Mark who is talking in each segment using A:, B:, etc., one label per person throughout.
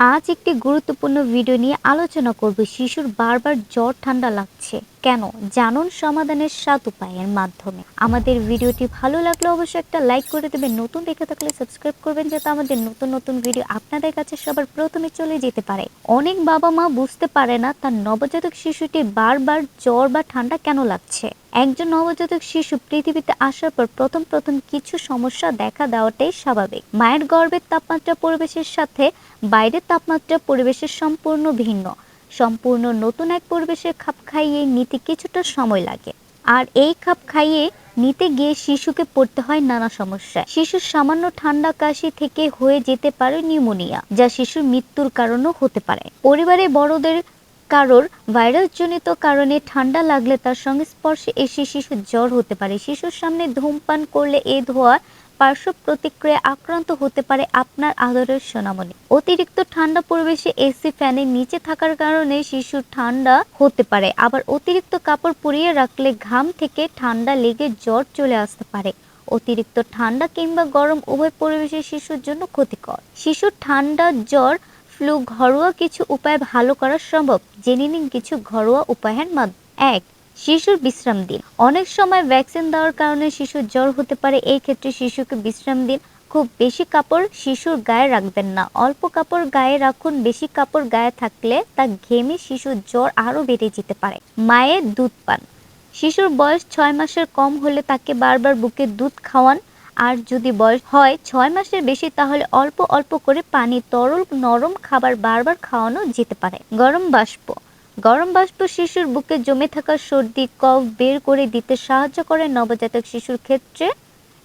A: আজ একটি গুরুত্বপূর্ণ ভিডিও নিয়ে আলোচনা করব। শিশুর বারবার জ্বর ঠান্ডা লাগছে। কেন? জানুন সমাধানের সাত উপায়ের মাধ্যমে। আমাদের ভিডিওটি ভালো লাগলে অবশ্যই একটা লাইক করে দেবেন, নতুন দেখে থাকলে সাবস্ক্রাইব করবেন যাতে আমাদের নতুন নতুন ভিডিও আপনাদের কাছে সবার প্রথমে চলে যেতে পারে। অনেক বাবা মা বুঝতে পারে না তার নবজাতক শিশুটি বারবার জ্বর বা ঠান্ডা কেন লাগছে। একজন নবজাতক শিশু পৃথিবীতে আসার পর প্রথম প্রথম কিছু সমস্যা দেখা দেওয়াটাই স্বাভাবিক। মায়ের গর্ভের তাপমাত্রা পরিবেশের সাথে বাইরের তাপমাত্রা পরিবেশের সম্পূর্ণ ভিন্ন। সম্পূর্ণ নতুন এক পরিবেশে খাপ খাইয়ে নিতে কিছুটা সময় লাগে। আর এই খাপ খাইয়ে নিতে গিয়ে শিশুকে পড়তে হয় নানা সমস্যা শিশুর সামান্য ঠান্ডা কাশি থেকে হয়ে যেতে পারে নিউমোনিয়া, যা শিশুর মৃত্যুর কারণও হতে পারে। পরিবারে বড়দের কারোর ভাইরাসজনিত কারণে ঠান্ডা লাগলে তার সংস্পর্শে এসে শিশুর জ্বর হতে পারে। শিশুর সামনে ধূমপান করলে এ ধোয়া পার্শ্ব প্রতিক্রিয়া আক্রান্ত হতে পারে আপনার আদরের সোনামণি। অতিরিক্ত ঠান্ডা পরিবেশে এসি ফ্যানের নিচে থাকার কারণে শিশুর ঠান্ডা হতে পারে। আবার অতিরিক্ত কাপড় পরিয়ে রাখলে ঘাম থেকে ঠান্ডা লেগে জ্বর চলে আসতে পারে। অতিরিক্ত ঠান্ডা কিংবা গরম উভয় পরিবেশে শিশুর জন্য ক্ষতিকর। শিশুর ঠান্ডা, জ্বর, ফ্লু, ঘরোয়া কিছু উপায় ভালো করা সম্ভব। জেনে নিন কিছু ঘরোয়া উপায়ের মাধ্যমে। এক শিশুর বিশ্রাম দিন। অনেক সময় ভ্যাকসিন দেওয়ার কারণে শিশুর জ্বর হতে পারে, এই ক্ষেত্রে শিশুকে বিশ্রাম দিন। খুব বেশি কাপড় শিশুর গায়ে রাখবেন না। অল্প কাপড় গায়ে রাখুন, বেশি কাপড় গায়ে থাকলে তা ঘেমে শিশুর জ্বর আরও বেড়ে যেতে পারে। মায়ের দুধ পান। শিশুর বয়স ছয় মাসের কম হলে তাকে বারবার বুকে দুধ খাওয়ান। আর যদি বয়স হয় ছয় মাসের বেশি, তাহলে অল্প অল্প করে পানি তরল নরম খাবার বারবার খাওয়ানো যেতে পারে। গরম বাষ্প। গরম বাষ্প শিশুর বুকে জমে থাকা সর্দি, কফ বের করে দিতে সাহায্য করে নবজাতক শিশুর ক্ষেত্রে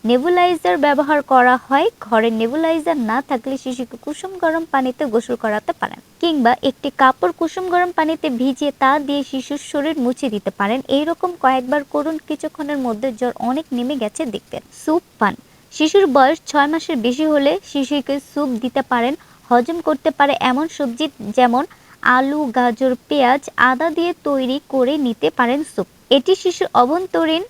A: নেবুলাইজার ব্যবহার করা হয়। ঘরে নেবুলাইজার না থাকলে শিশুকে কুসুম গরম পানিতে গোসল করাতে পারেন কিংবা একটি কাপড় কুসুম গরম পানিতে ভিজিয়ে তা দিয়ে শিশুর শরীর মুছে দিতে পারেন। এই রকম কয়েকবার করুন, কিছুক্ষণের মধ্যে জ্বর অনেক নেমে গেছে দেখবেন। স্যুপ পান। শিশুর বয়স ছয় মাসের বেশি হলে শিশুকে স্যুপ দিতে পারেন, হজম করতে পারে এমন সবজি যেমন আলু, গাজর, পেঁয়াজ আদা দিয়ে তৈরি করে নিতে পারেন স্যুপ। এটি শিশুর অভ্যন্তরীণ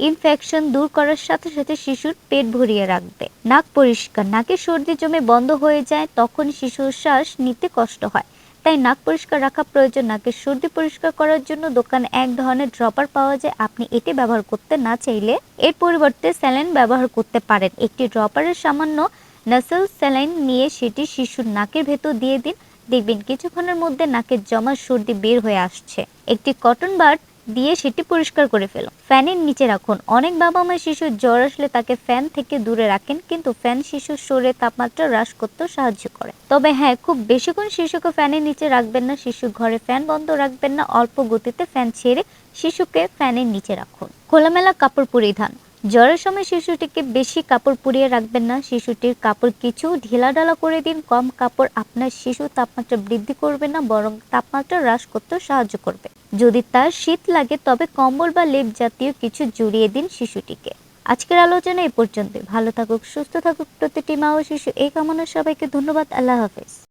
A: ইনফেকশন দূর করার সাথে সাথে শিশুর পেট ভরিয়ে রাখবে। নাক পরিষ্কার, নাকে সর্দি জমে বন্ধ হয়ে যায়, তখন শিশুর শ্বাস নিতে কষ্ট হয়। তাই নাক পরিষ্কার রাখা প্রয়োজন। নাকের সর্দি পরিষ্কার করার জন্য দোকানে এক ধরনের ড্রপার পাওয়া যায়। আপনি এটি ব্যবহার করতে না চাইলে এর পরিবর্তে স্যালাইন ব্যবহার করতে পারেন। একটি ড্রপারের সামান্য নাসেল স্যালাইন নিয়ে সেটি শিশুর নাকের ভেতর দিয়ে দিন। দেখবেন কিছুক্ষণের মধ্যে নাকের জমা সর্দি বের হয়ে আসছে। একটি কটন বাড দিয়ে সেটি পরিষ্কার করে ফেলুন। ফ্যানের নিচে রাখুন। অনেক বাবা মা শিশুর জ্বর আসলে তাকে ফ্যান থেকে দূরে রাখেন, কিন্তু ফ্যান শিশুর শরীরে তাপমাত্রা হ্রাস করতে সাহায্য করে। তবে হ্যাঁ খুব বেশিক্ষণ শিশুকে ফ্যানের নিচে রাখবেন না, শিশু ঘরে ফ্যান বন্ধ রাখবেন না, অল্প গতিতে ফ্যান ছেড়ে শিশুকে ফ্যানের নিচে রাখুন। খোলামেলা কাপড় পরিধান। জ্বরের সময় শিশুটিকে বেশি কাপড় পরিয়ে রাখবেন না। শিশুটির কাপড় কিছু ঢিলাঢালা করে দিন। কম কাপড় আপনার শিশু তাপমাত্রা বৃদ্ধি করবে না, বরং তাপমাত্রা হ্রাস করতে সাহায্য করবে। যদি তার শীত লাগে, তবে কম্বল বা লেপ জাতীয় কিছু জুড়িয়ে দিন শিশুটিকে। আজকের আলোচনা এ পর্যন্ত ভালো থাকুক, সুস্থ থাকুক প্রতিটি মা ও শিশু। এই কামনা সবাইকে ধন্যবাদ। আল্লাহ হাফেজ।